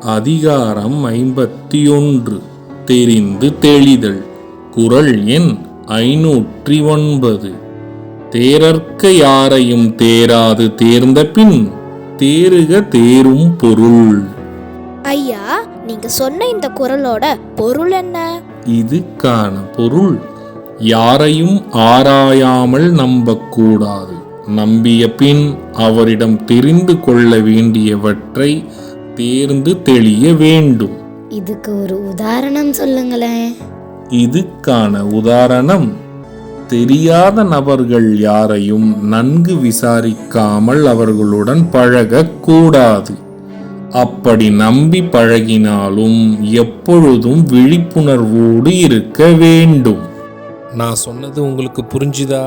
அதிகாரம் ஐம்பத்தி ஒன்று தெரிந்து தெளிதல். குறள் எண் ஐநூற்றி ஒன்பது தேரற்க யாரையும் தேராது தேர்ந்த பின் தேறுக தேரும் பொருள். ஐயா நீங்க சொன்ன இந்த குரலோட பொருள் என்ன? இதுக்கான பொருள். யாரையும் ஆராயாமல் நம்பக்கூடாது. நம்பிய பின் அவரிடம் தெரிந்து கொள்ள வேண்டியவற்றை தேர்ந்து தெளிய வேண்டும். இதுக்கு ஒரு உதாரணம் சொல்லுங்களேன். இதுக்கான உதாரணம் தெரியாத நபர்கள் யாரையும் நன்கு விசாரிக்காமல் அவர்களுடன் பழகக்கூடாது. அப்படி நம்பி பழகினாலும் எப்பொழுதும் விழிப்புணர்வோடு இருக்க வேண்டும். நான் சொன்னது உங்களுக்கு புரிஞ்சுதா?